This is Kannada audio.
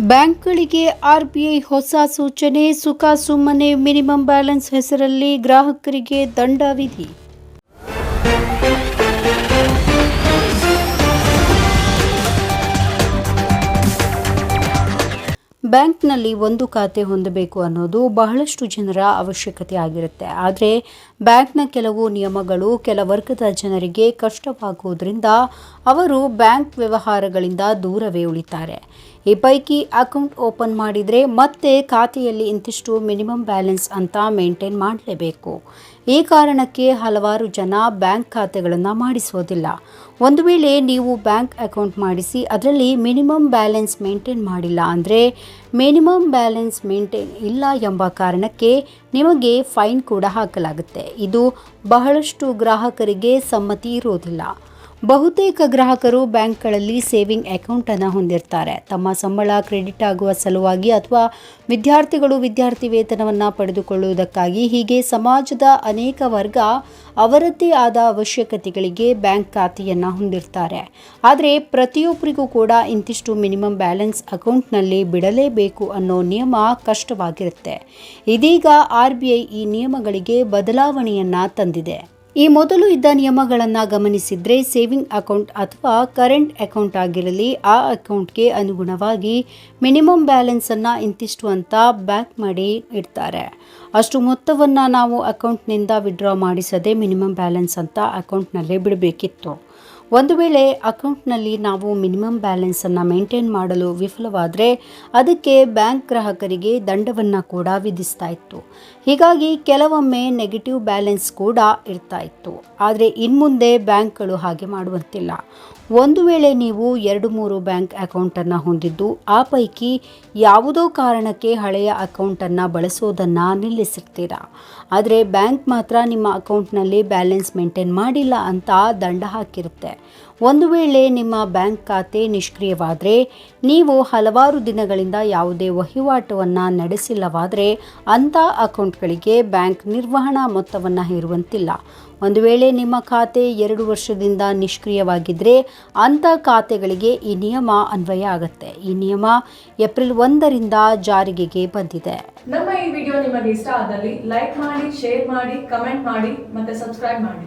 ಬ್ಯಾಂಕ್ಗಳಿಗೆ ಆರ್ಬಿಐ ಹೊಸ ಸೂಚನೆ, ಸುಖ ಸುಮ್ಮನೆ ಮಿನಿಮಮ್ ಬ್ಯಾಲೆನ್ಸ್ ಹೆಸರಲ್ಲಿ ಗ್ರಾಹಕರಿಗೆ ದಂಡ ವಿಧಿ. ಬ್ಯಾಂಕ್ನಲ್ಲಿ ಒಂದು ಖಾತೆ ಹೊಂದಬೇಕು ಅನ್ನೋದು ಬಹಳಷ್ಟು ಜನರ ಅವಶ್ಯಕತೆ ಆಗಿರುತ್ತೆ. ಆದರೆ ಬ್ಯಾಂಕ್ನ ಕೆಲವು ನಿಯಮಗಳು ಕೆಲ ವರ್ಗದ ಜನರಿಗೆ ಕಷ್ಟವಾಗುವುದರಿಂದ ಅವರು ಬ್ಯಾಂಕ್ ವ್ಯವಹಾರಗಳಿಂದ ದೂರವೇ ಉಳಿತಾರೆ. ಈ ಪೈಕಿ ಅಕೌಂಟ್ ಓಪನ್ ಮಾಡಿದರೆ ಮತ್ತೆ ಖಾತೆಯಲ್ಲಿ ಇಂತಿಷ್ಟು ಮಿನಿಮಮ್ ಬ್ಯಾಲೆನ್ಸ್ ಅಂತ ಮೇಂಟೈನ್ ಮಾಡಲೇಬೇಕು. ಈ ಕಾರಣಕ್ಕೆ ಹಲವಾರು ಜನ ಬ್ಯಾಂಕ್ ಖಾತೆಗಳನ್ನು ಮಾಡಿಸೋದಿಲ್ಲ. ಒಂದು ವೇಳೆ ನೀವು ಬ್ಯಾಂಕ್ ಅಕೌಂಟ್ ಮಾಡಿಸಿ ಅದರಲ್ಲಿ ಮಿನಿಮಮ್ ಬ್ಯಾಲೆನ್ಸ್ ಮೇಂಟೈನ್ ಮಾಡಿಲ್ಲ ಅಂದರೆ ಮಿನಿಮಮ್ ಬ್ಯಾಲೆನ್ಸ್ ಮೇಂಟೈನ್ ಇಲ್ಲ ಎಂಬ ಕಾರಣಕ್ಕೆ ನಿಮಗೆ ಫೈನ್ ಕೂಡ ಹಾಕಲಾಗುತ್ತೆ. ಇದು ಬಹಳಷ್ಟು ಗ್ರಾಹಕರಿಗೆ ಸಮ್ಮತಿ ಇರೋದಿಲ್ಲ. ಬಹುತೇಕ ಗ್ರಾಹಕರು ಬ್ಯಾಂಕ್ಗಳಲ್ಲಿ ಸೇವಿಂಗ್ ಅಕೌಂಟನ್ನು ಹೊಂದಿರ್ತಾರೆ. ತಮ್ಮ ಸಂಬಳ, ಕ್ರೆಡಿಟ್ ಆಗುವ ಸಲುವಾಗಿ ಅಥವಾ ವಿದ್ಯಾರ್ಥಿಗಳು ವಿದ್ಯಾರ್ಥಿ ವೇತನವನ್ನು ಪಡೆದುಕೊಳ್ಳುವುದಕ್ಕಾಗಿ ಹೀಗೆ ಸಮಾಜದ ಅನೇಕ ವರ್ಗ ಅವರದ್ದೇ ಆದ ಅವಶ್ಯಕತೆಗಳಿಗೆ ಬ್ಯಾಂಕ್ ಖಾತೆಯನ್ನು ಹೊಂದಿರ್ತಾರೆ. ಆದರೆ ಪ್ರತಿಯೊಬ್ಬರಿಗೂ ಕೂಡ ಇಂತಿಷ್ಟು ಮಿನಿಮಮ್ ಬ್ಯಾಲೆನ್ಸ್ ಅಕೌಂಟ್ನಲ್ಲಿ ಬಿಡಲೇಬೇಕು ಅನ್ನೋ ನಿಯಮ ಕಷ್ಟವಾಗಿರುತ್ತೆ. ಇದೀಗ ಆರ್ ಬಿ ಐ ಈ ನಿಯಮಗಳಿಗೆ ಬದಲಾವಣೆಯನ್ನು ತಂದಿದೆ. ಈ ಮೊದಲು ಇದ್ದ ನಿಯಮಗಳನ್ನು ಗಮನಿಸಿದರೆ ಸೇವಿಂಗ್ ಅಕೌಂಟ್ ಅಥವಾ ಕರೆಂಟ್ ಅಕೌಂಟ್ ಆಗಿರಲಿ, ಆ ಅಕೌಂಟ್ಗೆ ಅನುಗುಣವಾಗಿ ಮಿನಿಮಮ್ ಬ್ಯಾಲೆನ್ಸನ್ನು ಇಂತಿಷ್ಟು ಅಂತ ಬ್ಯಾಕ್ ಮಾಡಿ ಇಡ್ತಾರೆ. ಅಷ್ಟು ಮೊತ್ತವನ್ನು ನಾವು ಅಕೌಂಟ್ನಿಂದ ವಿಡ್ರಾ ಮಾಡಿಸದೆ ಮಿನಿಮಮ್ ಬ್ಯಾಲೆನ್ಸ್ ಅಂತ ಅಕೌಂಟ್ನಲ್ಲೇ ಬಿಡಬೇಕಿತ್ತು. ಒಂದು ವೇಳೆ ಅಕೌಂಟ್ನಲ್ಲಿ ನಾವು ಮಿನಿಮಮ್ ಬ್ಯಾಲೆನ್ಸನ್ನು ಮೇಂಟೈನ್ ಮಾಡಲು ವಿಫಲವಾದರೆ ಅದಕ್ಕೆ ಬ್ಯಾಂಕ್ ಗ್ರಾಹಕರಿಗೆ ದಂಡವನ್ನು ಕೂಡ ವಿಧಿಸ್ತಾ ಇತ್ತು. ಹೀಗಾಗಿ ಕೆಲವೊಮ್ಮೆ ನೆಗೆಟಿವ್ ಬ್ಯಾಲೆನ್ಸ್ ಕೂಡ ಇರ್ತಾ ಇತ್ತು. ಆದರೆ ಇನ್ಮುಂದೆ ಬ್ಯಾಂಕ್ಗಳು ಹಾಗೆ ಮಾಡುವಂತಿಲ್ಲ. ಒಂದು ವೇಳೆ ನೀವು ಎರಡು ಮೂರು ಬ್ಯಾಂಕ್ ಅಕೌಂಟನ್ನು ಹೊಂದಿದ್ದು, ಆ ಪೈಕಿ ಯಾವುದೋ ಕಾರಣಕ್ಕೆ ಹಳೆಯ ಅಕೌಂಟನ್ನು ಬಳಸೋದನ್ನು ನಿಲ್ಲಿಸಿರ್ತೀರಾ? ಆದರೆ ಬ್ಯಾಂಕ್ ಮಾತ್ರ ನಿಮ್ಮ ಅಕೌಂಟ್ನಲ್ಲಿ ಬ್ಯಾಲೆನ್ಸ್ ಮೇಂಟೈನ್ ಮಾಡಿಲ್ಲ ಅಂತ ದಂಡ ಹಾಕಿರುತ್ತೆ. ಒಂದು ವೇಳೆ ನಿಮ್ಮ ಬ್ಯಾಂಕ್ ಖಾತೆ ನಿಷ್ಕ್ರಿಯವಾದರೆ, ನೀವು ಹಲವಾರು ದಿನಗಳಿಂದ ಯಾವುದೇ ವಹಿವಾಟವನ್ನು ನಡೆಸಿಲ್ಲವಾದರೆ ಅಂಥ ಅಕೌಂಟ್ಗಳಿಗೆ ಬ್ಯಾಂಕ್ ನಿರ್ವಹಣಾ ಮೊತ್ತವನ್ನು ಹೇರುವಂತಿಲ್ಲ. ಒಂದು ವೇಳೆ ನಿಮ್ಮ ಖಾತೆ ಎರಡು ವರ್ಷದಿಂದ ನಿಷ್ಕ್ರಿಯವಾಗಿದ್ದರೆ ಅಂಥ ಖಾತೆಗಳಿಗೆ ಈ ನಿಯಮ ಅನ್ವಯ ಆಗುತ್ತೆ. ಈ ನಿಯಮ ಏಪ್ರಿಲ್ ಒಂದರಿಂದ ಜಾರಿಗೆ ಬಂದಿದೆ. ನಮ್ಮ ಈ ವಿಡಿಯೋ ನಿಮಗೆ ಇಷ್ಟ ಆದಲ್ಲಿ ಲೈಕ್ ಮಾಡಿ, ಶೇರ್ ಮಾಡಿ, ಕಮೆಂಟ್ ಮಾಡಿ ಮತ್ತೆ ಸಬ್ಸ್ಕ್ರೈಬ್ ಮಾಡಿ.